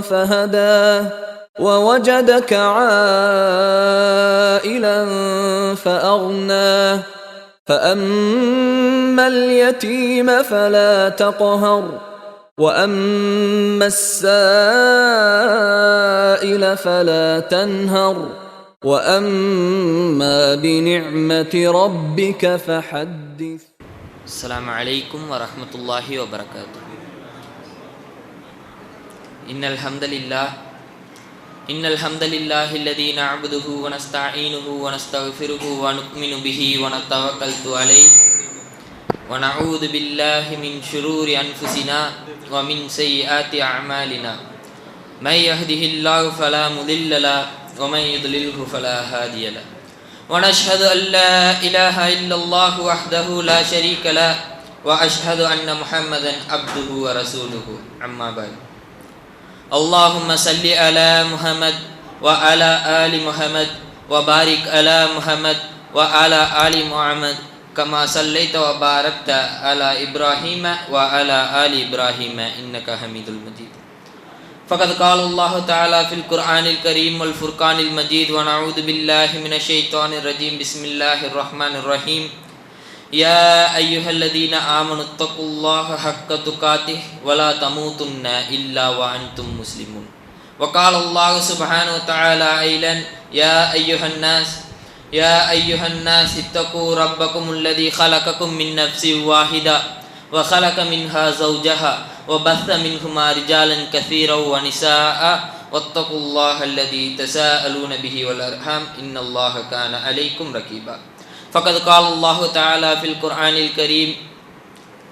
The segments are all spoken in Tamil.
فهدى ووجدك عائلا فأغنى. فأما اليتيم فلا تقهر وأما السائل فلا تنهر. وأما بنعمة ربك فحدث. السلام عليكم ورحمة الله وبركاته. إن الحمد لله إن الحمد لله الذي نعبده ونستعينه ونستغفره ونؤمن به ونتوكل عليه. ونعوذ بالله من شرور أنفسنا ومن سيئات أعمالنا. من يهده الله فلا مضل له ومن يضلله فلا هادي له. ونشهد أن لا إله إلا الله وحده لا شريك له وأشهد أن محمدا عبده ورسوله. أما بعد. اللهم صل على محمد وعلى آل محمد وبارك على محمد وعلى آل محمد كما صليت وباركت على إبراهيم وعلى آل إبراهيم. إنك حميد المجيد. فقد قال الله تعالى في القرآن الكريم والفرقان المجيد ونعوذ بالله من الشيطان الرجيم. بسم الله الرحمن الرحيم. يا أيها الذين آمنوا اتقوا الله حق تقاته ولا تموتن إلا وأنتم مسلمون. وقال الله سبحانه وتعالى أيضا يا أيها الناس يا أيها الناس اتقوا ربكم الذي خلقكم من نفس واحدة وخلق منها زوجها وبث منهما رجالا كثيرا ونساء. واتقوا الله الذي تساءلون به والأرحام إن الله كان عليكم رقيبا فقد قال الله تعالى في القرآن الكريم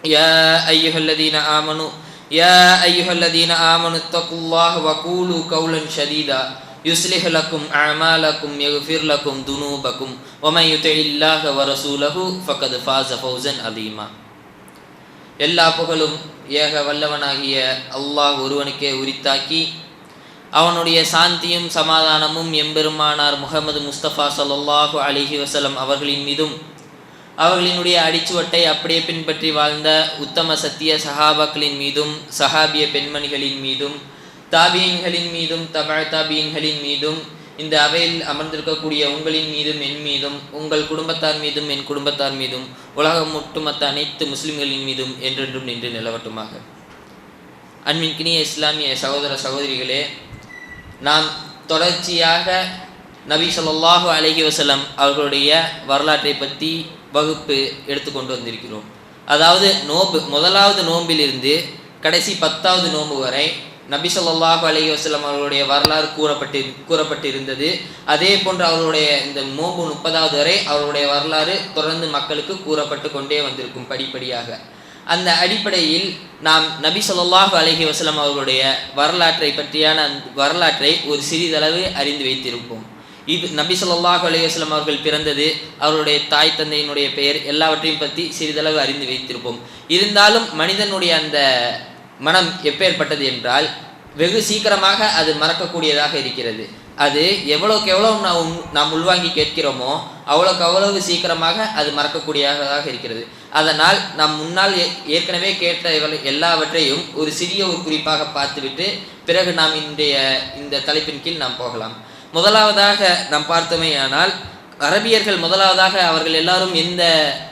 يا أيها الذين آمنوا يا أيها الذين آمنوا اتقوا الله وقولوا قولا شديدا يصلح لكم أعمالكم يغفر لكم ذنوبكم ومن يطع الله ورسوله فقد فاز فوزا عظيما எல்லா புகழும் ஏக வல்லவனாகிய அல்லாஹ் ஒருவனுக்கே உரித்தாக்கி அவனுடைய சாந்தியும் சமாதானமும் எம்பெருமானார் முகமது முஸ்தபா ஸல்லல்லாஹு அலிஹி வசலம் அவர்களின் மீதும் அவர்களினுடைய அடிச்சுவட்டை அப்படியே பின்பற்றி வாழ்ந்த உத்தம சத்திய சஹாபாக்களின் மீதும் சஹாபிய பெண்மணிகளின் மீதும் தாபியன்களின் மீதும் தபழ் தாபியன்களின் மீதும் இந்த அவையில் அமர்ந்திருக்கக்கூடிய உங்களின் மீதும் என் மீதும் உங்கள் குடும்பத்தார் மீதும் என் குடும்பத்தார் மீதும் உலகம் ஒட்டுமொத்த அனைத்து முஸ்லிம்களின் மீதும் என்றென்றும் நின்று நிலவட்டுமாக. அன்பின்கினிய இஸ்லாமிய சகோதர சகோதரிகளே நாம் தொடர்ச்சியாக நபி சொல்லாஹு அலஹி வசலம் அவர்களுடைய வரலாற்றை பற்றி வகுப்பு எடுத்துக்கொண்டு வந்திருக்கிறோம். அதாவது நோன்பு முதலாவது நோன்பிலிருந்து கடைசி பத்தாவது நோன்பு வரை நபி சொல்லாஹு அலஹி வசலம் அவர்களுடைய வரலாறு கூறப்பட்டு கூறப்பட்டிருந்தது. அதே போன்று அவர்களுடைய இந்த நோன்பு முப்பதாவது வரை அவருடைய வரலாறு தொடர்ந்து மக்களுக்கு கூறப்பட்டு கொண்டே வந்திருக்கும் படிப்படியாக. அந்த அடிப்படையில் நாம் நபி சொல்லாஹு அலஹி வசலம் அவர்களுடைய வரலாற்றை பற்றியான அந்த வரலாற்றை ஒரு சிறிதளவு அறிந்து வைத்திருப்போம். இது நபி சொல்லாஹு அலி வஸ்லம் அவர்கள் பிறந்தது அவருடைய தாய் தந்தையினுடைய பெயர் எல்லாவற்றையும் பற்றி சிறிதளவு அறிந்து வைத்திருப்போம். இருந்தாலும் மனிதனுடைய அந்த மனம் எப்பேற்பட்டது என்றால் வெகு சீக்கிரமாக அது மறக்கக்கூடியதாக இருக்கிறது. அது எவ்வளோக்கு எவ்வளோ நாம் நாம் உள்வாங்கி கேட்கிறோமோ அவ்வளோக்கு அவ்வளவு சீக்கிரமாக அது மறக்கக்கூடியதாக இருக்கிறது. அதனால் நாம் முன்னால் ஏ- ஏற்கனவே கேட்ட எல்லாவற்றையும் ஒரு சிறிய ஒரு குறிப்பாக பார்த்துவிட்டு பிறகு நாம் இன்றைய இந்த தலைப்பின் கீழ் நாம் போகலாம். முதலாவதாக நாம் பார்த்தோமேயானால் அரபியர்கள் முதலாவதாக அவர்கள் எல்லாரும் எந்த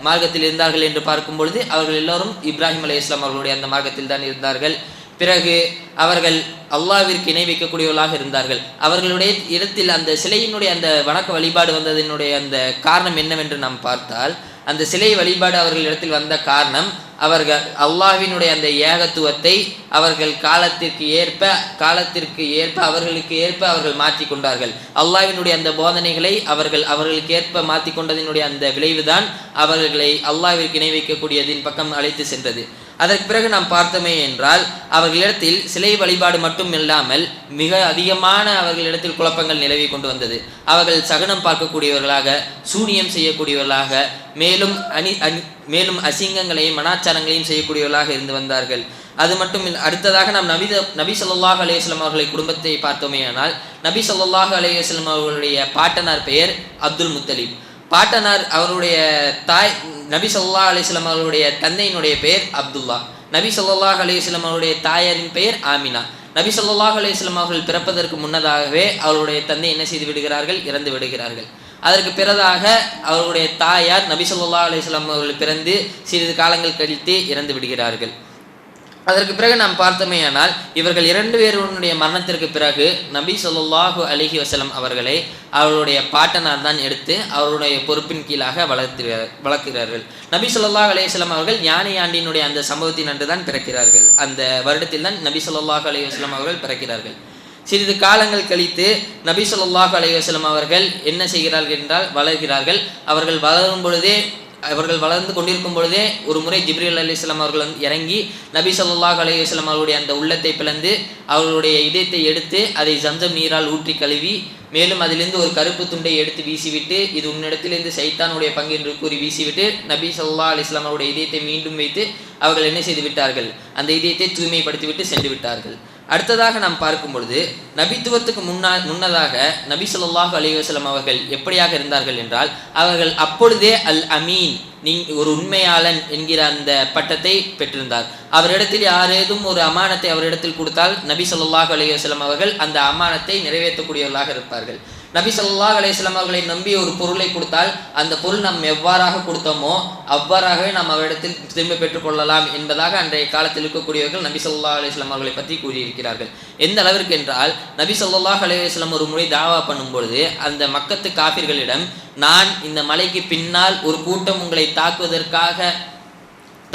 மார்க்கத்தில் இருந்தார்கள் என்று பார்க்கும் பொழுது அவர்கள் எல்லாரும் இப்ராஹிம் அலை இஸ்லாம் அவர்களுடைய அந்த மார்க்கத்தில் தான் இருந்தார்கள். பிறகு அவர்கள் அல்லாவிற்கு இணை வைக்கக்கூடியவர்களாக இருந்தார்கள். அவர்களுடைய இடத்தில் அந்த சிலையினுடைய அந்த வணக்க வழிபாடு வந்ததினுடைய அந்த காரணம் என்னவென்று நாம் பார்த்தால் அந்த சிலை வழிபாடு அவர்கள் இடத்தில் வந்த காரணம் அவர்கள் அல்லாஹ்வினுடைய அந்த ஏகத்துவத்தை அவர்கள் காலத்திற்கு ஏற்ப காலத்திற்கு ஏற்ப அவர்களுக்கு ஏற்ப அவர்கள் மாற்றி கொண்டார்கள். அல்லாவினுடைய அந்த போதனைகளை அவர்கள் அவர்களுக்கு ஏற்ப மாற்றி கொண்டதினுடைய அந்த விளைவுதான் அவர்களை அல்லாவிற்கு இணை வைக்கக்கூடியதின் பக்கம் அழைத்து சென்றது. அதற்கு பிறகு நாம் பார்த்தோமே என்றால் அவர்களிடத்தில் சிலை வழிபாடு மட்டும் இல்லாமல் மிக அதிகமான அவர்களிடத்தில் குழப்பங்கள் நிலவி கொண்டு வந்தது. அவர்கள் சகனம் பார்க்கக்கூடியவர்களாக சூனியம் செய்யக்கூடியவர்களாக மேலும் அணி அணி மேலும் அசிங்கங்களையும் மனாச்சாரங்களையும் செய்யக்கூடியவர்களாக இருந்து வந்தார்கள். அது மட்டும் அடுத்ததாக நாம் நபி நபி சொல்லாஹ் அலைஹி அவர்களை குடும்பத்தை பார்த்தோமே ஆனால் நபி சொல்லாஹ் அலைஹி அவர்களுடைய பாட்டனார் பெயர் அப்துல் முத்தலீப். பாட்டனார் அவருடைய தாய் நபி சொல்லா அலிஸ்லாம் அவருடைய தந்தையினுடைய பெயர் அப்துல்லா. நபி சொல்லாஹ் அலிஸ்லாம் அவருடைய தாயாரின் பெயர் ஆமினா. நபி சொல்லாஹ் அலிஸ்லாம் அவர்கள் பிறப்பதற்கு முன்னதாகவே அவருடைய தந்தை என்ன செய்து விடுகிறார்கள்? இறந்து விடுகிறார்கள். அதற்கு பிறதாக அவருடைய தாயார் நபி சொல்லா அலிஸ்லாம் அவர்கள் பிறந்து சிறிது காலங்கள் கழித்து இறந்து விடுகிறார்கள். அதற்கு பிறகு நாம் பார்த்தோமேயானால் இவர்கள் இரண்டு பேருடைய மரணத்திற்கு பிறகு நபி சொல்லாஹு அலிஹி வசலம் அவர்களை அவருடைய பாட்டனார் தான் எடுத்து அவருடைய பொறுப்பின் கீழாக வளர்க்கிறார் வளர்க்கிறார்கள். நபி சொல்லாஹ் அலைஹி அவர்கள் ஞானி ஆண்டினுடைய அந்த சம்பவத்தின் அன்று தான் பிறக்கிறார்கள். அந்த வருடத்தில் தான் நபி சொல்லாஹு அலைஹி அவர்கள் பிறக்கிறார்கள். சிறிது காலங்கள் கழித்து நபி சொல்லாஹு அலைஹி அவர்கள் என்ன செய்கிறார்கள் என்றால் வளர்கிறார்கள். அவர்கள் வளரும் பொழுதே அவர்கள் வளர்ந்து கொண்டிருக்கும் பொழுதே ஒரு முறை ஜிப்ரீல் அலிஸ்லாம் அவர்கள் இறங்கி நபி சொல்லாஹ் அலி இஸ்லாம் அவர்களுடைய அந்த உள்ளத்தை பிளந்து அவர்களுடைய இதயத்தை எடுத்து அதை ஜம்சம் நீரால் ஊற்றி கழுவி மேலும் அதிலிருந்து ஒரு கருப்பு துண்டை எடுத்து வீசிவிட்டு இது உன்னிடத்திலிருந்து சைத்தானுடைய பங்கு என்று கூறி வீசிவிட்டு நபி சொல்லா அலி இஸ்லாம் அவருடைய இதயத்தை மீண்டும் வைத்து அவர்கள் என்ன செய்து விட்டார்கள்? அந்த இதயத்தை தூய்மைப்படுத்திவிட்டு சென்று விட்டார்கள். அடுத்ததாக நாம் பார்க்கும் பொழுது நபித்துவத்துக்கு முன்னா முன்னதாக நபி சொல்லாஹு அலைஹி அவர்கள் எப்படியாக இருந்தார்கள் என்றால் அவர்கள் அப்பொழுதே அல் அமீன் நீ ஒரு உண்மையாளன் என்கிற அந்த பட்டத்தை பெற்றிருந்தார். அவரிடத்தில் யாரேதும் ஒரு அமானத்தை அவரிடத்தில் கொடுத்தால் நபி சொல்லாஹு அலைஹி அவர்கள் அந்த அமானத்தை நிறைவேற்றக்கூடியவர்களாக இருப்பார்கள். நபி ஸல்லல்லாஹு அலையம் அவர்களை நம்பி ஒரு பொருளை கொடுத்தால் அந்த பொருள் நாம் எவ்வாறாக கொடுத்தோமோ அவ்வாறாகவே நாம் அவரிடத்தில் திரும்ப பெற்றுக்கொள்ளலாம் என்பதாக அன்றைய காலத்தில் இருக்கக்கூடியவர்கள் நபி சொல்லா அலையம் அவர்களை பற்றி கூறியிருக்கிறார்கள். எந்த அளவிற்கு என்றால் நபி சொல்லாஹ் அலையம் ஒரு முறை தாவா பண்ணும்பொழுது அந்த மக்கத்து காபிர்களிடம் நான் இந்த மலைக்கு பின்னால் ஒரு கூட்டம் உங்களை தாக்குவதற்காக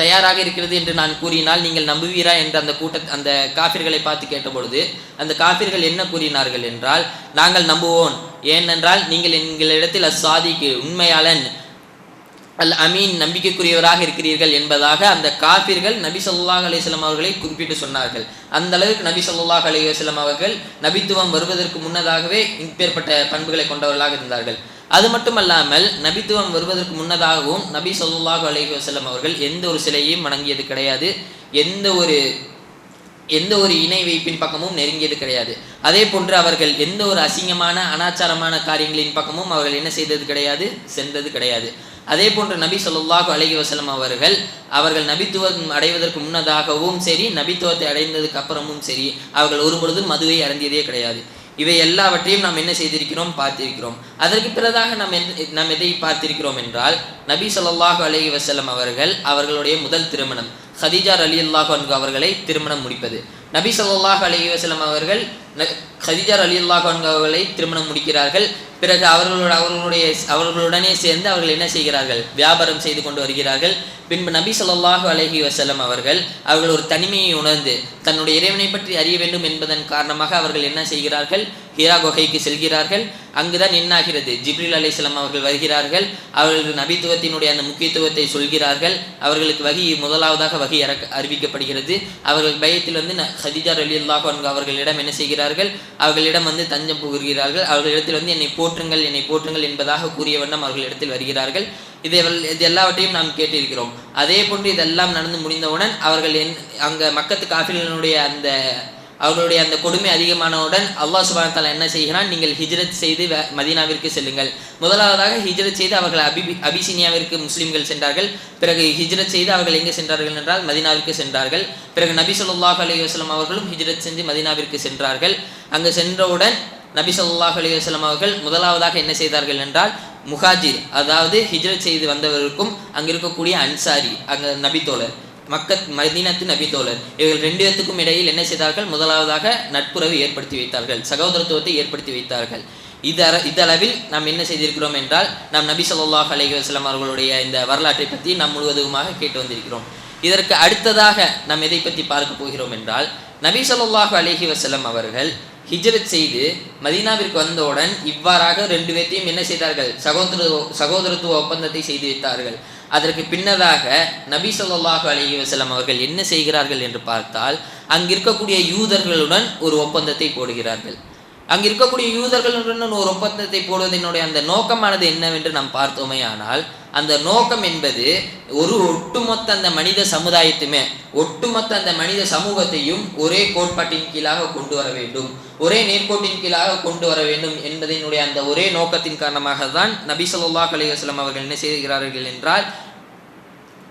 தயாராக இருக்கிறது என்று நான் கூறினால் நீங்கள் நம்புவீரா என்று அந்த கூட்ட அந்த காபிர்களை பார்த்து கேட்டபொழுது அந்த காபிர்கள் என்ன கூறினார்கள் என்றால் நாங்கள் நம்புவோம். ஏனென்றால் நீங்கள் எங்களிடத்தில் அசாதிக்கு உண்மையாளன் அல் அமீன் நம்பிக்கைக்குரியவராக இருக்கிறீர்கள் என்பதாக அந்த காபிர்கள் நபி சொல்லாஹ் அலைஹி அவர்களை குறிப்பிட்டு சொன்னார்கள். அந்த அளவுக்கு நபி சொல்லாஹ் அலைஹி அவர்கள் நபித்துவம் வருவதற்கு முன்னதாகவே இப்பேற்பட்ட பண்புகளை கொண்டவர்களாக இருந்தார்கள். அது மட்டுமல்லாமல் நபித்துவம் வருவதற்கு முன்னதாகவும் நபி சொல்லாஹு அலஹி வசலம் அவர்கள் எந்த ஒரு சிலையையும் வணங்கியது கிடையாது. எந்த ஒரு எந்த ஒரு இணை வைப்பின் பக்கமும் நெருங்கியது கிடையாது. அதே போன்று அவர்கள் எந்த ஒரு அசிங்கமான அனாச்சாரமான காரியங்களின் பக்கமும் அவர்கள் என்ன செய்தது கிடையாது? சென்றது கிடையாது. அதே போன்று நபி சொல்லாஹு அலஹி வசலம் அவர்கள் அவர்கள் நபித்துவம் அடைவதற்கு முன்னதாகவும் சரி நபித்துவத்தை அடைந்ததுக்கு அப்புறமும் சரி அவர்கள் ஒரு பொழுதும் மதுவை அருந்தியதே கிடையாது. இவை எல்லாவற்றையும் நாம் என்ன செய்திருக்கிறோம்? பார்த்திருக்கிறோம். அதற்கு பிறதாக நாம் என் நாம் எதை பார்த்திருக்கிறோம் என்றால் நபி சொல்லாஹு அலைஹி வசலம் அவர்கள் அவர்களுடைய முதல் திருமணம். ஹதீஜா ரலியல்லாஹு அன்ஹு அவர்களை திருமணம் முடிப்பது. நபி சொல்லாஹு அலைஹி வசலம் அவர்கள் ந- ஹதீஜா ரலியல்லாஹு அவர்களை திருமணம் முடிக்கிறார்கள். பிறகு அவர்களோட அவர்களுடைய அவர்களுடனே சேர்ந்து அவர்கள் என்ன செய்கிறார்கள்? வியாபாரம் செய்து கொண்டு வருகிறார்கள். பின்பு நபி சொல்லாஹு அலஹி வசலம் அவர்கள் அவர்கள் ஒரு தனிமையை உணர்ந்து தன்னுடைய இறைவனை பற்றி அறிய வேண்டும் என்பதன் காரணமாக அவர்கள் என்ன செய்கிறார்கள்? ஹீரா குகைக்கு செல்கிறார்கள். அங்குதான் என்ன ஆகிறது ஜிப்ரில் அலிஸ்லாம் அவர்கள் வருகிறார்கள். அவர்கள் நபித்துவத்தினுடைய அந்த முக்கியத்துவத்தை சொல்கிறார்கள். அவர்களுக்கு வகி முதலாவதாக வகி அறிவிக்கப்படுகிறது. அவர்கள் பயத்தில் வந்து ந- அலி ரலியல்லாஹு அவர்களிடம் என்ன செய்கிறார்கள்? அவர்களிடம் வந்து தஞ்சம் புகுகிறார்கள். அவர்களிடத்தில் வந்து என்னை போற்றுங்கள் என்னை போற்றுங்கள் என்பதாக கூறிய வண்ணம் அவர்களிடத்தில் வருகிறார்கள். இதை இது எல்லாவற்றையும் நாம் கேட்டிருக்கிறோம். அதே போன்று இதெல்லாம் நடந்து முடிந்தவுடன் அவர்கள் என் அங்க மக்கத்து காஃபிர்களுடைய அந்த அவர்களுடைய அந்த கொடுமை அதிகமானவுடன் அல்லாஹ் சுபானத்தால் என்ன செய்கிறான்? நீங்கள் ஹிஜ்ரத் செய்து மதீனாவிற்கு செல்லுங்கள். முதலாவதாக ஹிஜ்ரத் செய்து அவர்கள் அபி அபிசினியாவிற்கு முஸ்லீம்கள் சென்றார்கள். பிறகு ஹிஜ்ரத் செய்து அவர்கள் எங்கே சென்றார்கள் என்றால் மதீனாவிற்கு சென்றார்கள். பிறகு நபி சொல்லாஹ் அலி வஸல்லம் அவர்களும் ஹிஜ்ரத் செஞ்சு மதீனாவிற்கு சென்றார்கள். அங்கு சென்றவுடன் நபி சொல்லாஹ் அலி வஸல்லம் அவர்கள் முதலாவதாக என்ன செய்தார்கள் என்றால் முஹாஜிர் அதாவது ஹிஜ்ரத் செய்து வந்தவருக்கும் அங்க இருக்கக்கூடிய அன்சாரி அங்க நபித்தோழர் மக்கத் மதீனத்து நபித்தோழர் இவர்கள் ரெண்டு பேத்துக்கும் இடையில் என்ன செய்தார்கள்? முதலாவதாக நட்புறவு ஏற்படுத்தி வைத்தார்கள். சகோதரத்துவத்தை ஏற்படுத்தி வைத்தார்கள். இது இதளவில் நாம் என்ன செய்திருக்கிறோம் என்றால் நாம் நபி சொல்லாஹ் அலைஹி அவர்களுடைய இந்த வரலாற்றை பற்றி நாம் முழுவதுமாக கேட்டு வந்திருக்கிறோம். இதற்கு அடுத்ததாக நாம் எதை பற்றி பார்க்க போகிறோம் என்றால் நபி சொல்லாஹு அலைஹி வசலம் அவர்கள் ஹிஜ்ரத் செய்து மதீனாவிற்கு வந்தவுடன் இவ்வாறாக ரெண்டு பேர்த்தையும் என்ன செய்தார்கள்? சகோதர சகோதரத்துவ ஒப்பந்தத்தை செய்து வைத்தார்கள். அதற்கு பின்னதாக நபி சொல்லாஹு அலி வசலம் அவர்கள் என்ன செய்கிறார்கள் என்று பார்த்தால் அங்கிருக்கக்கூடிய யூதர்களுடன் ஒரு ஒப்பந்தத்தை போடுகிறார்கள். அங்கு இருக்கக்கூடிய யூதர்களுடன் ஒரு ஒப்பந்தத்தை போடுவதனுடைய அந்த நோக்கமானது என்னவென்று நாம் பார்த்தோமே ஆனால் அந்த நோக்கம் என்பது ஒரு ஒட்டுமொத்த அந்த மனித சமுதாயத்துமே ஒட்டுமொத்த அந்த மனித சமூகத்தையும் ஒரே கோட்பாட்டின் கீழாக கொண்டு வர வேண்டும். ஒரே நேர்கோட்டின் கீழாக கொண்டு வர வேண்டும் என்பதனுடைய அந்த ஒரே நோக்கத்தின் காரணமாக தான் நபி ஸல்லல்லாஹு அலைஹி அவர்கள் என்ன செய்கிறார்கள் என்றால்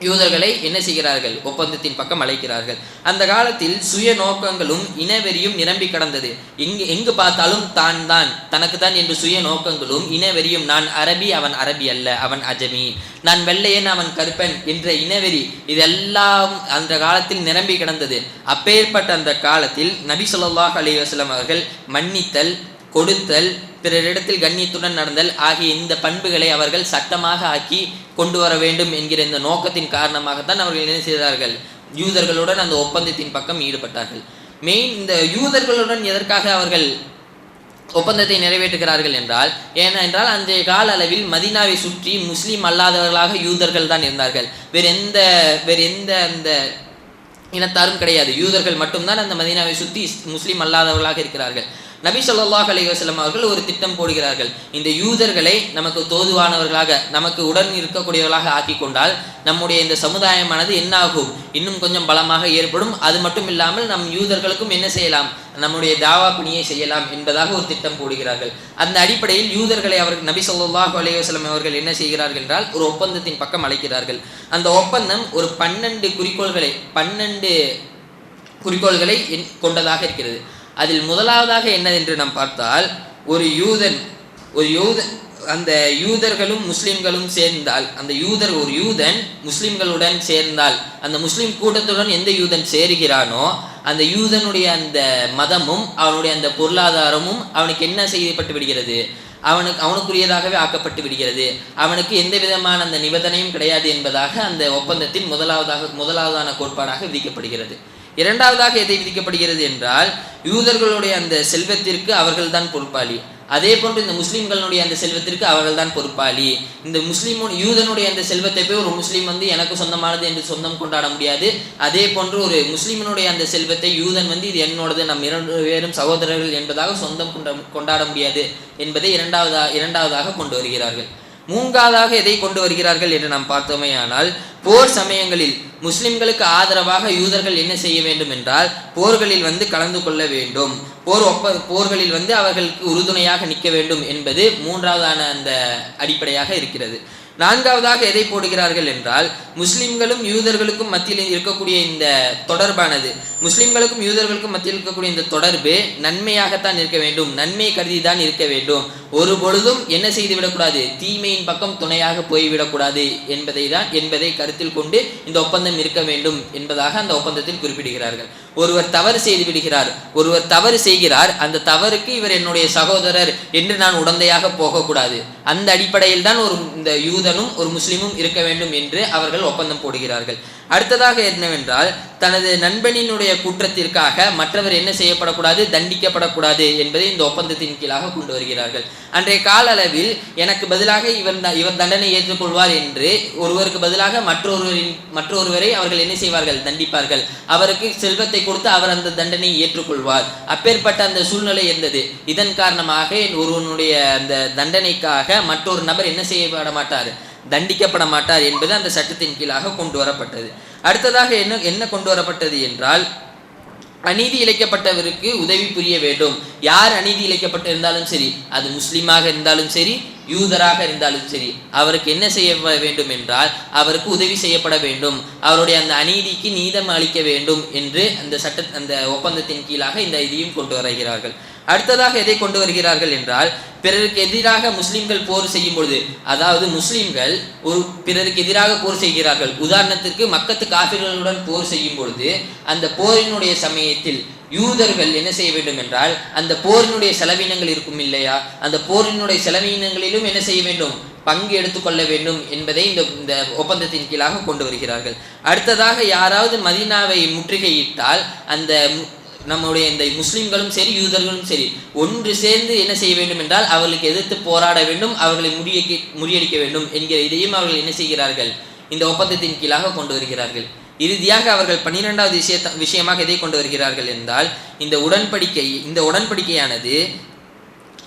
யூதர்களை என்ன செய்கிறார்கள்? ஒப்பந்தத்தின் பக்கம் அழைக்கிறார்கள். அந்த காலத்தில் சுய நோக்கங்களும் இனவெறியும் நிரம்பி கடந்தது. எங்கு எங்கு பார்த்தாலும் தான் தான் தனக்கு தான் என்று சுய நோக்கங்களும் இனவெறியும் நான் அரபி அவன் அரபி அல்ல அவன் அஜமி. நான் வெள்ளையன் அவன் கருப்பன் என்ற இனவெறி இதெல்லாம் அந்த காலத்தில் நிரம்பி கிடந்தது. அப்பேற்பட்ட அந்த காலத்தில் நபி சொல்லாஹ் அலி வஸ்லம் அவர்கள் மன்னித்தல் கொடுத்தல் பிறரிடத்தில் கண்ணியத்துடன் நடந்தல் ஆகிய இந்த பண்புகளை அவர்கள் சட்டமாக ஆக்கி கொண்டு வர வேண்டும் என்கிற இந்த நோக்கத்தின் காரணமாகத்தான் அவர்கள் என்ன செய்தார்கள்? யூதர்களுடன் அந்த ஒப்பந்தத்தின் பக்கம் ஈடுபட்டார்கள். மெயின் இந்த யூதர்களுடன் எதற்காக அவர்கள் ஒப்பந்தத்தை நிறைவேற்றுகிறார்கள் என்றால் ஏனென்றால் அன்றைய கால அளவில் மதீனாவை சுற்றி முஸ்லீம் அல்லாதவர்களாக யூதர்கள் தான் இருந்தார்கள். வேறு எந்த வேறு எந்த அந்த இனத்தாரும் கிடையாது. யூதர்கள் மட்டும்தான் அந்த மதினாவை சுற்றி முஸ்லீம் அல்லாதவர்களாக இருக்கிறார்கள். நபி சொல்லாஹ் அலைஹி வஸல்லம் அவர்கள் ஒரு திட்டம் போடுகிறார்கள். இந்த யூதர்களை நமக்கு தோதுவானவர்களாக நமக்கு உடன் இருக்கக்கூடியவர்களாக ஆக்கி கொண்டால் நம்முடைய இந்த சமுதாயமானது என்னாகும்? இன்னும் கொஞ்சம் பலமாக ஏற்படும். அது மட்டும் இல்லாமல் நம் யூதர்களுக்கும் என்ன செய்யலாம்? நம்முடைய தாவா பணியை செய்யலாம் என்பதாக ஒரு திட்டம் போடுகிறார்கள். அந்த அடிப்படையில் யூதர்களை அவர்கள் நபி ஸல்லல்லாஹு அலைஹி அவர்கள் என்ன செய்கிறார்கள் என்றால் ஒரு ஒப்பந்தத்தின் பக்கம் அழைக்கிறார்கள். அந்த ஒப்பந்தம் ஒரு பன்னெண்டு குறிக்கோள்களை பன்னெண்டு குறிக்கோள்களை என்- கொண்டதாக இருக்கிறது. அதில் முதலாவதாக என்னதென்று நாம் பார்த்தால் ஒரு யூதன் ஒரு யூத அந்த யூதர்களும் முஸ்லிம்களும் சேர்ந்தால் அந்த யூதர் ஒரு யூதன் முஸ்லிம்களுடன் சேர்ந்தால் அந்த முஸ்லிம் கூட்டத்துடன் எந்த யூதன் சேருகிறானோ அந்த யூதனுடைய அந்த மதமும் அவனுடைய அந்த பொருளாதாரமும் அவனுக்கு என்ன செய்யப்பட்டு விடுகிறது? அவனுக்கு அவனுக்குரியதாகவே ஆக்கப்பட்டு விடுகிறது. அவனுக்கு எந்த விதமான அந்த நிபந்தனையும் கிடையாது என்பதாக அந்த ஒப்பந்தத்தின் முதலாவதாக முதலாவதான கோட்பாடாக விதிக்கப்படுகிறது. இரண்டாவதாக எதை விதிக்கப்படுகிறது என்றால் யூதர்களுடைய அந்த செல்வத்திற்கு அவர்கள்தான் பொறுப்பாளி. அதே போன்று இந்த முஸ்லீம்களுடைய அந்த செல்வத்திற்கு அவர்கள்தான் பொறுப்பாளி. இந்த முஸ்லீம் யூதனுடைய அந்த செல்வத்தை போய் ஒரு முஸ்லீம் வந்து எனக்கு சொந்தமானது என்று சொந்தம் கொண்டாட முடியாது. அதே போன்று ஒரு முஸ்லீமனுடைய அந்த செல்வத்தை யூதன் வந்து இது என்னோடது நம் இரண்டு பேரும் சகோதரர்கள் என்பதாக சொந்தம் கொண்ட கொண்டாட முடியாது. என்பதை இரண்டாவதா இரண்டாவதாக கொண்டு வருகிறார்கள். மூன்றாவதாக எதை கொண்டு வருகிறார்கள் என்று நாம் பார்த்தோமே ஆனால் போர் சமயங்களில் முஸ்லிம்களுக்கு ஆதரவாக யூதர்கள் என்ன செய்ய வேண்டும் என்றால் போர்களில் வந்து கலந்து கொள்ள வேண்டும். போர் ஒப்ப போர்களில் வந்து அவர்களுக்கு உறுதுணையாக நிற்க வேண்டும் என்பது மூன்றாவதான அந்த அடிப்படையாக இருக்கிறது. நான்காவதாக எதை போடுகிறார்கள் என்றால் முஸ்லிம்களும் யூதர்களுக்கும் மத்தியில் இருக்கக்கூடிய இந்த தொடர்பானது. முஸ்லிம்களுக்கும் யூதர்களுக்கும் மத்தியில் இருக்கக்கூடிய இந்த தொடர்பு நன்மையாகத்தான் இருக்க வேண்டும். நன்மை கருதி தான் இருக்க வேண்டும். ஒரு பொழுதும் என்ன செய்து விடக்கூடாது தீமையின் பக்கம் துணையாக போய்விடக்கூடாது என்பதை தான் என்பதை கருத்தில் கொண்டு இந்த ஒப்பந்தம் இருக்க வேண்டும் என்பதாக அந்த ஒப்பந்தத்தில் குறிப்பிடுகிறார்கள். ஒருவர் தவறு செய்து விடுகிறார். ஒருவர் தவறு செய்கிறார். அந்த தவறுக்கு இவர் என்னுடைய சகோதரர் என்று நான் உடந்தையாக போகக்கூடாது. அந்த அடிப்படையில் தான் ஒரு இந்த யூதனும் ஒரு முஸ்லீமும் இருக்க வேண்டும் என்று அவர்கள் ஒப்பந்தம் போடுகிறார்கள். அடுத்ததாக என்னவென்றால் தனது நண்பனினுடைய குற்றத்திற்காக மற்றவர் என்ன செய்யப்படக்கூடாது தண்டிக்கப்படக்கூடாது என்பதை இந்த ஒப்பந்தத்தின் கீழாக கொண்டு வருகிறார்கள். அன்றைய கால அளவில் எனக்கு பதிலாக இவர் த- இவர் தண்டனை ஏற்றுக்கொள்வார் என்று ஒருவருக்கு பதிலாக மற்றொருவரின் மற்றொருவரை அவர்கள் என்ன செய்வார்கள்? தண்டிப்பார்கள். அவருக்கு செல்வத்தை கொடுத்து அவர் அந்த தண்டனையை ஏற்றுக்கொள்வார். அப்பேற்பட்ட அந்த சூழ்நிலை இருந்தது. இதன் காரணமாக ஒருவனுடைய அந்த தண்டனைக்காக மற்றொரு நபர் என்ன செய்யப்பட மாட்டார்? தண்டிக்கப்பட மாட்டார் என்பது அந்த சட்டத்தின் கீழாக கொண்டு வரப்பட்டது அடுத்ததாக என்ன என்ன கொண்டு வரப்பட்டது என்றால் அநீதி இழைக்கப்பட்டவருக்கு உதவி புரிய வேண்டும். யார் அநீதி இழைக்கப்பட்டிருந்தாலும் சரி அது முஸ்லீமாக இருந்தாலும் சரி யூதராக இருந்தாலும் சரி அவருக்கு என்ன செய்ய வேண்டும் என்றால் அவருக்கு உதவி செய்யப்பட வேண்டும். அவருடைய அந்த அநீதிக்கு நீதம் அளிக்க வேண்டும் என்று அந்த சட்ட அந்த ஒப்பந்தத்தின் கீழாக இந்த இதையும் கொண்டு வருகிறார்கள். அடுத்ததாக எதை கொண்டு வருகிறார்கள் என்றால் பிறருக்கு எதிராக முஸ்லிம்கள் போர் செய்யும் பொழுது அதாவது முஸ்லிம்கள் ஒரு பிறருக்கு எதிராக போர் செய்கிறார்கள். உதாரணத்திற்கு மக்கத்து காபிர்களுடன் போர் செய்யும் பொழுது அந்த போரினுடைய சமயத்தில் யூதர்கள் என்ன செய்ய வேண்டும் என்றால் அந்த போரினுடைய செலவினங்கள் இருக்கும் இல்லையா? அந்த போரினுடைய செலவினங்களிலும் என்ன செய்ய வேண்டும்? பங்கு எடுத்துக்கொள்ள வேண்டும் என்பதை இந்த இந்த ஒப்பந்தத்தின் கீழாக கொண்டு வருகிறார்கள். அடுத்ததாக யாராவது மதீனாவை முற்றுகையிட்டால் அந்த நம்முடைய இந்த முஸ்லிம்களும் சரி யூதர்களும் சரி ஒன்று சேர்ந்து என்ன செய்ய வேண்டும் என்றால் அவர்களுக்கு எதிர்த்து போராட வேண்டும் அவர்களை முறியடி முறியடிக்க வேண்டும் என்கிற இதையும் அவர்கள் என்ன செய்கிறார்கள்? இந்த ஒப்பந்தத்தின் கீழாக கொண்டு வருகிறார்கள். இறுதியாக அவர்கள் பன்னிரெண்டாவது விஷயத்த விஷயமாக எதை கொண்டு வருகிறார்கள் என்றால் இந்த உடன்படிக்கை இந்த உடன்படிக்கையானது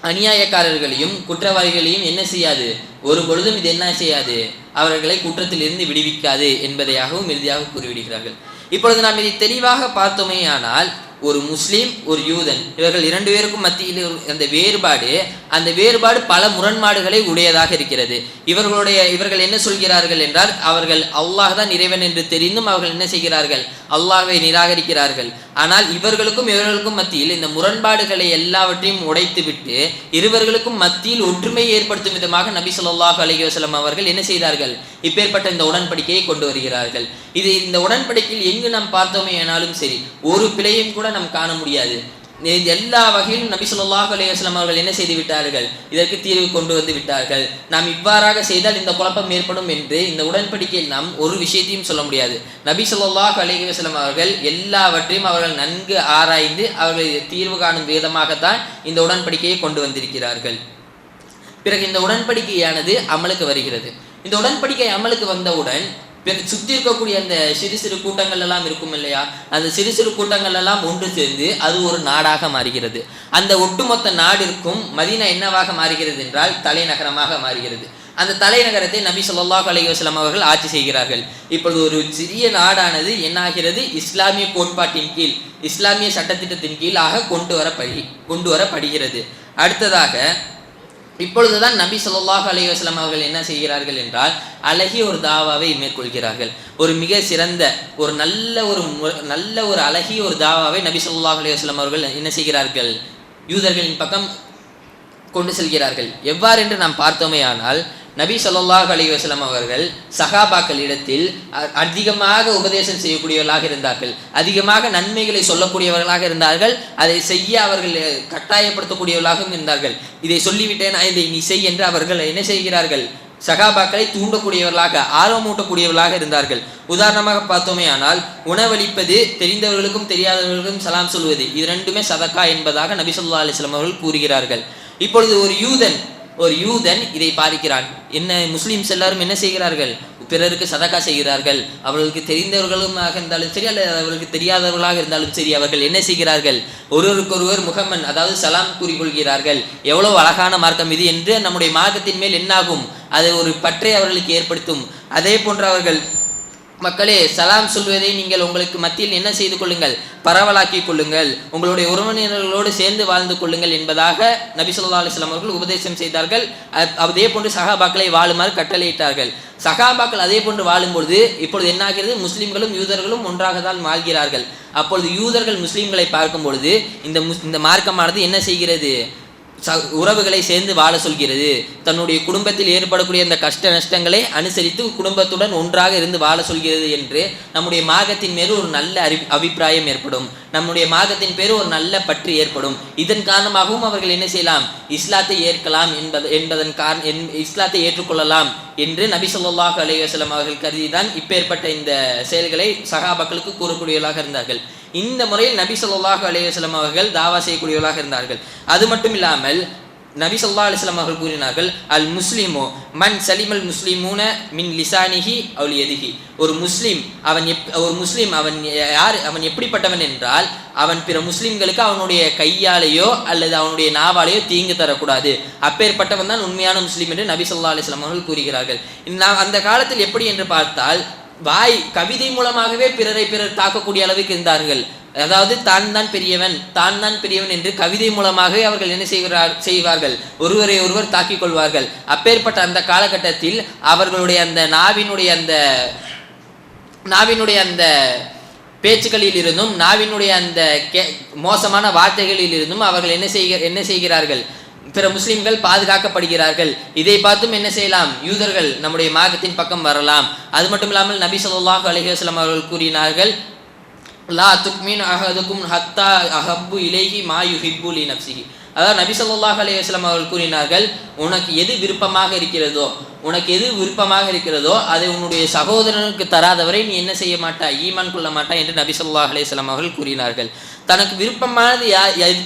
அநியாயக்காரர்களையும் குற்றவாளிகளையும் என்ன செய்யாது? ஒரு பொழுதும் இது என்ன செய்யாது? அவர்களை குற்றத்திலிருந்து விடுவிக்காது என்பதையாகவும் இறுதியாக கூறிவிடுகிறார்கள். இப்பொழுது நாம் இதை தெளிவாக பார்த்தோமேயானால் ஒரு முஸ்லீம் ஒரு யூதன். இவர்கள் இரண்டு பேருக்கும் மத்தியில் அந்த வேறுபாடு அந்த வேறுபாடு பல முரண்பாடுகளை உடையதாக இருக்கிறது. இவர்களுடைய இவர்கள் என்ன சொல்கிறார்கள் என்றால் அவர்கள் அல்லாஹ் தான் இறைவன் என்று தெரிந்தும் அவர்கள் என்ன செய்கிறார்கள்? அல்லாஹை நிராகரிக்கிறார்கள். ஆனால் இவர்களுக்கும் இவர்களுக்கும் மத்தியில் இந்த முரண்பாடுகளை எல்லாவற்றையும் உடைத்துவிட்டு இருவர்களுக்கும் மத்தியில் ஒற்றுமை ஏற்படுத்தும் விதமாக நபி சொல்லாஹ் அலைஹி வசலம் அவர்கள் என்ன செய்தார்கள்? இப்பேற்பட்ட இந்த உடன்படிக்கையை கொண்டு வருகிறார்கள். இது இந்த உடன்படிக்கையில் எங்கு நாம் பார்த்தோமே ஆனாலும் சரி ஒரு பிழையும் கூட நாம் காண முடியாது. எல்லா வகையிலும் நபி ஸல்லல்லாஹு அலைஹி அவர்கள் என்ன செய்து விட்டார்கள்? இதற்கு தீர்வு கொண்டு வந்து விட்டார்கள். நாம் இவ்வாறாக செய்தால் இந்த குழப்பம் ஏற்படும் என்று இந்த உடன்படிக்கையில் நாம் ஒரு விஷயத்தையும் சொல்ல முடியாது. நபி ஸல்லல்லாஹு அலைஹி அவர்கள் எல்லாவற்றையும் அவர்கள் நன்கு ஆராய்ந்து அவர்கள் தீர்வு காணும் விதமாகத்தான் இந்த உடன்படிக்கையை கொண்டு வந்திருக்கிறார்கள். பிறகு இந்த உடன்படிக்கையானது அமலுக்கு வருகிறது. இந்த உடன்படிக்கை அமலுக்கு வந்தவுடன் சுற்றி இருக்கக்கூடிய அந்த சிறு சிறு கூட்டங்கள் எல்லாம் இருக்கும் இல்லையா? அந்த சிறு சிறு கூட்டங்கள் எல்லாம் ஒன்று சேர்ந்து அது ஒரு நாடாக மாறுகிறது. அந்த ஒட்டுமொத்த நாடிற்கும் மதீனா என்னவாக மாறுகிறது என்றால் தலைநகரமாக மாறுகிறது. அந்த தலைநகரத்தை நபி சொல்லாஹ் அலைஹி அவர்கள் ஆட்சி செய்கிறார்கள். இப்பொழுது ஒரு சிறிய நாடானது என்னாகிறது? இஸ்லாமிய கோட்பாட்டின் கீழ் இஸ்லாமிய சட்டத்திட்டத்தின் கீழாக கொண்டு வரப்படி கொண்டு வரப்படுகிறது. அடுத்ததாக இப்பொழுதுதான் நபி சொல்லாஹ் அலைஹி வஸல்லம் அவர்கள் என்ன செய்கிறார்கள் என்றால் அழகிய ஒரு தாவாவை மேற்கொள்கிறார்கள். ஒரு மிக சிறந்த ஒரு நல்ல ஒரு நல்ல ஒரு அழகிய ஒரு தாவாவை நபி சொல்லாஹ் அலைஹி அவர்கள் என்ன செய்கிறார்கள்? யூதர்களின் பக்கம் கொண்டு செல்கிறார்கள். எவ்வாறு என்று நாம் பார்த்தோமே ஆனால் நபி ஸல்லல்லாஹு அலி வஸல்லம் அவர்கள் சஹாபாக்களிடத்தில் அ- அதிகமாக உபதேசம் செய்யக்கூடியவர்களாக இருந்தார்கள். அதிகமாக நன்மைகளை சொல்லக்கூடியவர்களாக இருந்தார்கள். அதை செய்ய அவர்கள் கட்டாயப்படுத்தக்கூடியவர்களாகவும் இருந்தார்கள். இதை சொல்லிவிட்டேன் இதை நீ செய் என்று அவர்கள் என்ன செய்கிறார்கள்? சகாபாக்களை தூண்டக்கூடியவர்களாக ஆர்வமூட்டக்கூடியவர்களாக இருந்தார்கள். உதாரணமாக பார்த்தோமே ஆனால் உணவளிப்பது தெரிந்தவர்களுக்கும் தெரியாதவர்களுக்கும் சலாம் சொல்வது இது ரெண்டுமே சதக்கா என்பதாக நபி ஸல்லல்லாஹு அலைஹி அவர்கள் கூறுகிறார்கள். இப்பொழுது ஒரு யூதன் ஒரு யூதன் இதை பாதிக்கிறான். என்ன முஸ்லீம்ஸ் எல்லாரும் என்ன செய்கிறார்கள்? பிறருக்கு சதக்கா செய்கிறார்கள். அவர்களுக்கு தெரிந்தவர்களுமாக இருந்தாலும் சரி அல்லது அவர்களுக்கு தெரியாதவர்களாக இருந்தாலும் சரி அவர்கள் என்ன செய்கிறார்கள்? ஒருவருக்கொருவர் முகமன் அதாவது சலாம் கூறிக்கொள்கிறார்கள். எவ்வளவு அழகான மார்க்கம் இது என்று நம்முடைய மார்க்கத்தின் மேல் என்னாகும்? அது ஒரு பற்றை அவர்களுக்கு ஏற்படுத்தும். அதே போன்று அவர்கள் மக்களே சலாம் சொல்வதை நீங்கள் உங்களுக்கு மத்தியில் என்ன செய்து கொள்ளுங்கள்? பரவலாக்கி கொள்ளுங்கள். உங்களுடைய உறவினர்களோடு சேர்ந்து வாழ்ந்து கொள்ளுங்கள் என்பதாக நபி சொல்லா அலைஹி அவர்கள் உபதேசம் செய்தார்கள். அதே போன்று சஹாபாக்களை வாழுமாறு கட்டளையிட்டார்கள். சகாபாக்கள் அதே போன்று வாழும்பொழுது இப்பொழுது என்னாகிறது முஸ்லிம்களும் யூதர்களும் ஒன்றாக தான் வாழ்கிறார்கள். அப்பொழுது யூதர்கள் முஸ்லிம்களை பார்க்கும் பொழுது இந்த முஸ் இந்த மார்க்கமானது என்ன செய்கிறது? ச உறவுகளை சேர்ந்து வாழ சொல்கிறது. தன்னுடைய குடும்பத்தில் ஏற்படக்கூடிய அந்த கஷ்ட நஷ்டங்களை அனுசரித்து குடும்பத்துடன் ஒன்றாக இருந்து வாழ சொல்கிறது என்று நம்முடைய மாகத்தின் மேல் ஒரு நல்ல அறி அபிப்பிராயம் ஏற்படும். நம்முடைய மாகத்தின் பேர் ஒரு நல்ல பற்று ஏற்படும். இதன் காரணமாகவும் அவர்கள் என்ன செய்யலாம்? இஸ்லாத்தை ஏற்கலாம் என்பது என்பதன் காரண என் இஸ்லாத்தை ஏற்றுக்கொள்ளலாம் என்று நபி ஸல்லல்லாஹு அலைவாஸ்லாம் அவர்கள் கருதி தான் இப்பேற்பட்ட இந்த செயல்களை சகாபாக்களுக்கு கூறக்கூடியவர்களாக இருந்தார்கள். இந்த முறையில் நபி சொல்லாஹு அலைஹி அவர்கள் தாவா செய்யக்கூடியவர்களாக இருந்தார்கள். அது மட்டும் இல்லாமல் நபி சொல்லா அலிஸ்லாம் அவர்கள் கூறினார்கள் அல் முஸ்லீமோ மன் சலிமல் முஸ்லிமூன மின் லிசானிஹி அவள் எதுகி ஒரு முஸ்லீம் அவன் எப் ஒரு முஸ்லீம் அவன் யார் அவன் எப்படிப்பட்டவன் என்றால் அவன் பிற முஸ்லீம்களுக்கு அவனுடைய கையாலேயோ அல்லது அவனுடைய நாவாலேயோ தீங்கு தரக்கூடாது. அப்பேற்பட்டவன் தான் உண்மையான முஸ்லீம் என்று நபி சொல்லா அலிஸ்லாம் அவர்கள் கூறுகிறார்கள். நான் அந்த காலத்தில் எப்படி என்று பார்த்தால் வாய் கவிதை மூலமாகவே பிறரை பிறர் தாக்கக்கூடிய அளவுக்கு இருந்தார்கள். அதாவது தான் தான் பெரியவன் தான் தான் பெரியவன் என்று கவிதை மூலமாகவே அவர்கள் என்ன செய்கிறார் செய்வார்கள். ஒருவரை ஒருவர் தாக்கிக் கொள்வார்கள். அப்பேற்பட்ட அந்த காலகட்டத்தில் அவர்களுடைய அந்த நாவினுடைய அந்த நாவினுடைய அந்த பேச்சுக்களில் இருந்தும் நாவினுடைய அந்த கே மோசமான வார்த்தைகளில் இருந்தும் அவர்கள் என்ன செய்க என்ன செய்கிறார்கள்? பிற முஸ்லிம்கள் பாதுகாக்கப்படுகிறார்கள். இதை பார்த்தும் என்ன செய்யலாம்? யூதர்கள் நம்முடைய மார்க்கத்தின் பக்கம் வரலாம். அது மட்டும் இல்லாமல் நபி சொல்லாஹு அலைஹி அவர்கள் கூறினார்கள் லா துக்மின் அஹதுக்கும் ஹத்தா அஹப்பு இலேஹி மா யுஹிப்புலி நப்சிஹி அதாவது நபி ஸல்லல்லாஹு அலைஹி அவர்கள் கூறினார்கள் உனக்கு எது விருப்பமாக இருக்கிறதோ உனக்கு எது விருப்பமாக இருக்கிறதோ அதை உன்னுடைய சகோதரனுக்கு தராதவரை நீ என்ன செய்ய மாட்டாய் ஈமான் கொள்ள மாட்டாய் என்று நபி ஸல்லல்லாஹு அலைஹி அவர்கள் கூறினார்கள். தனக்கு விருப்பமானது யா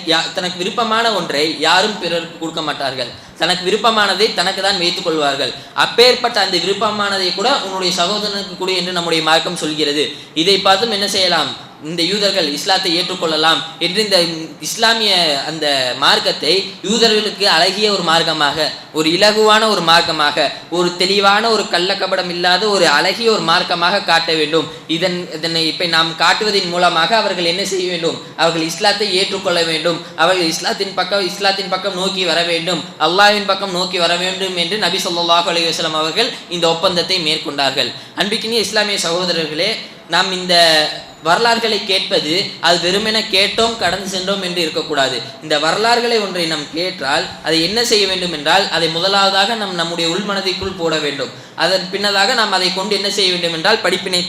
யா- தனக்கு விருப்பமான ஒன்றை யாரும் பிறருக்கு கொடுக்க மாட்டார்கள். தனக்கு விருப்பமானதை தனக்கு தான் வைத்துக் கொள்வார்கள். அப்பேற்பட்ட அந்த விருப்பமானதை கூட உன்னுடைய சகோதரனுக்கு கூட என்று நம்முடைய மார்க்கம் சொல்கிறது. இதை பார்த்தும் என்ன செய்யலாம்? இந்த யூதர்கள் இஸ்லாத்தை ஏற்றுக்கொள்ளலாம் என்று இந்த இஸ்லாமிய அந்த மார்க்கத்தை யூதர்களுக்கு அழகிய ஒரு மார்க்கமாக ஒரு இலகுவான ஒரு மார்க்கமாக ஒரு தெளிவான ஒரு கள்ளக்கபடம் இல்லாத ஒரு அழகிய ஒரு மார்க்கமாக காட்ட வேண்டும். இதன் இதனை இப்ப நாம் காட்டுவதன் மூலமாக அவர்கள் என்ன செய்ய வேண்டும்? அவர்கள் இஸ்லாத்தை ஏற்றுக்கொள்ள வேண்டும். அவர்கள் இஸ்லாத்தின் பக்கம் இஸ்லாத்தின் பக்கம் நோக்கி வர வேண்டும். அல்லாவின் பக்கம் நோக்கி வர வேண்டும் என்று நபி சொல்லாஹு அலி வஸ்லாம் அவர்கள் இந்த ஒப்பந்தத்தை மேற்கொண்டார்கள். அன்பிக்கினிய இஸ்லாமிய சகோதரர்களே நாம் இந்த வரலாறுகளை கேட்பது அது வெறுமென கேட்டோம் கடந்து சென்றோம் என்று இருக்கக்கூடாது. இந்த வரலாறுகளை ஒன்றை நாம் கேட்டால் அதை என்ன செய்ய வேண்டும் என்றால் அதை முதலாவதாக நம் நம்முடைய உள்மனதிற்குள் போட வேண்டும். அதன் பின்னதாக நாம் அதை கொண்டு என்ன செய்ய வேண்டும் என்றால் படிப்பினை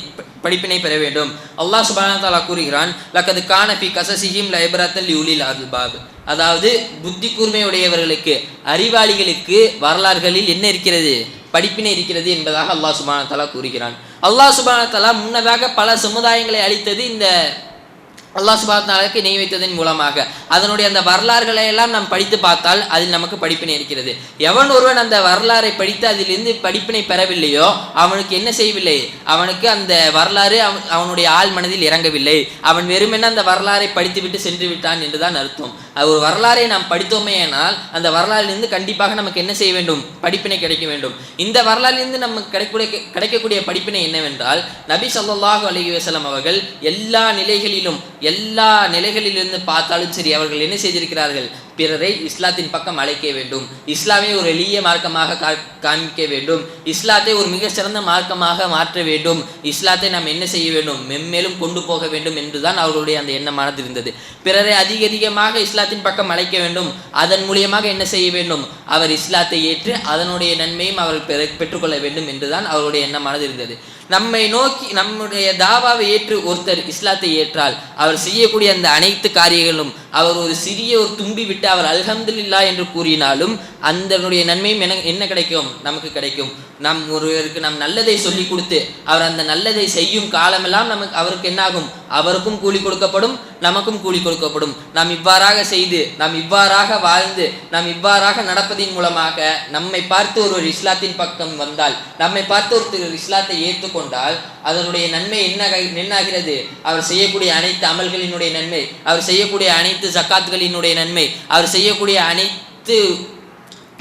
படிப்பினை பெற வேண்டும். அல்லாஹ் சுபானா வ கூறுகிறான் லக்கது கான கசசிஹிம் லைப்ரத்தல் யூலில் அல்பாப் அதாவது புத்தி கூர்மையுடையவர்களுக்கு அறிவாளிகளுக்கு வரலாறுகளில் என்ன இருக்கிறது? படிப்பினை இருக்கிறது என்பதாக அல்லாஹ் சுப்ஹானஹு வ கூறுகிறான். அல்லாஹ் சுபானத்தலா முன்னதாக பல சமுதாயங்களை அளித்தது இந்த அல்லா சுபாத்தாலுக்கு நியமித்ததன் மூலமாக. அதனுடைய அந்த வரலாறுகளை எல்லாம் நாம் படித்து பார்த்தால் அதில் நமக்கு படிப்பினை இருக்கிறது. எவன் ஒருவன் அந்த வரலாறை படித்து அதிலிருந்து படிப்பினை பெறவில்லையோ அவனுக்கு என்ன செய்யவில்லை? அவனுக்கு அந்த வரலாறு அவன் அவனுடைய ஆள் மனதில் இறங்கவில்லை. அவன் வெறுமென அந்த வரலாறை படித்துவிட்டு சென்று விட்டான் என்றுதான் அர்த்தம். அது ஒரு வரலாறை நாம் படித்தோமேயானால் அந்த வரலாறிலிருந்து கண்டிப்பாக நமக்கு என்ன செய்ய வேண்டும்? படிப்பினை கிடைக்க வேண்டும். இந்த வரலாறிலிருந்து நமக்கு கிடைக்கக்கூடிய கிடைக்கக்கூடிய படிப்பினை என்னவென்றால் நபி சொல்லாஹு அலி வசலம் அவர்கள் எல்லா நிலைகளிலும் எல்லா நிலைகளிலிருந்து பார்த்தாலும் சரி அவர்கள் என்ன செய்திருக்கிறார்கள்? பிறரை இஸ்லாத்தின் பக்கம் அழைக்க வேண்டும். இஸ்லாமை ஒரு எளிய மார்க்கமாக கா- காண்பிக்க வேண்டும். இஸ்லாத்தை ஒரு மிக சிறந்த மார்க்கமாக மாற்ற வேண்டும். இஸ்லாத்தை நாம் என்ன செய்ய வேண்டும்? மென்மேலும் கொண்டு போக வேண்டும் என்றுதான் அவர்களுடைய அந்த எண்ணமானது இருந்தது. பிறரை அதிக அதிகமாக இஸ்லாத்தின் பக்கம் அழைக்க வேண்டும். அதன் மூலியமாக என்ன செய்ய வேண்டும்? அவர் இஸ்லாத்தை ஏற்று அதனுடைய நன்மையும் அவர் பெற்றுக்கொள்ள வேண்டும் என்றுதான் அவருடைய எண்ணமானது இருந்தது. நம்மை நோக்கி நம்முடைய தாவாவை ஏற்று ஒருத்தர் இஸ்லாத்தை ஏற்றால் அவர் செய்யக்கூடிய அந்த அனைத்து காரியங்களும் அவர் ஒரு சிறிய ஒரு தும்பி விட்டு அவர் அல்ஹம்துலில்லா என்று கூறினாலும் அந்தனுடைய நன்மையும் என என்ன கிடைக்கும்? நமக்கு கிடைக்கும். நம் ஒருவருக்கு நம் நல்லதை சொல்லி கொடுத்து அவர் அந்த நல்லதை செய்யும் காலமெல்லாம் நமக்கு அவருக்கு என்னாகும்? அவருக்கும் கூலி கொடுக்கப்படும் நமக்கும் கூலி கொடுக்கப்படும். நாம் இவ்வாறாக செய்து நாம் இவ்வாறாக வாழ்ந்து நாம் இவ்வாறாக நடப்பதின் மூலமாக நம்மை பார்த்து ஒருவர் இஸ்லாத்தின் பக்கம் வந்தால் நம்மை பார்த்து ஒருத்தர் இஸ்லாத்தை கொண்டால் அதனுடைய நன்மை என்ன என்னாகிறது? அவர் செய்யக்கூடிய அனைத்து அமல்களினுடைய நன்மை. அவர் செய்யக்கூடிய அனைத்து ஜக்காத்துகளினுடைய நன்மை. அவர் செய்யக்கூடிய அனைத்து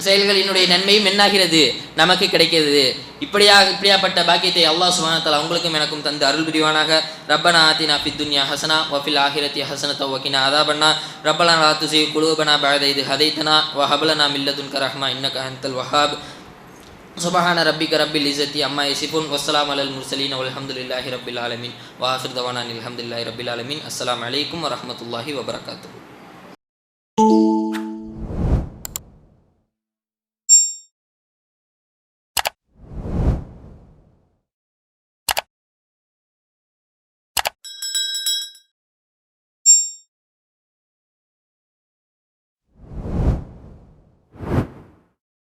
செயல்களினுடைய நன்மையும் என்னாகிறது? நமக்கு கிடைக்கிறது. இப்படியாக இப்படியாப்பட்ட பாக்கியத்தை அல்லாஹ் சுப்ஹானஹு அவங்களுக்கும் எனக்கும் தந்து அருள் புரிவானாக. ரப்பனா ஆத்தினா ஃபித் துன்யா ஹசனா வஃபில் ஆஹிரத்தி ஹசனத வ அதா பண்ணா ரப்பலா லா துஸிக் குலூபனா பஅத இத் ஹதைதனா வ ஹப் லனா மின் லதுன்க வஹாப். سبحان ربك رب العزة عما يصفون والسلام على المرسلين والحمد لله رب العالمين وآخر دعوانا الحمد لله رب العالمين السلام عليكم ورحمة الله وبركاته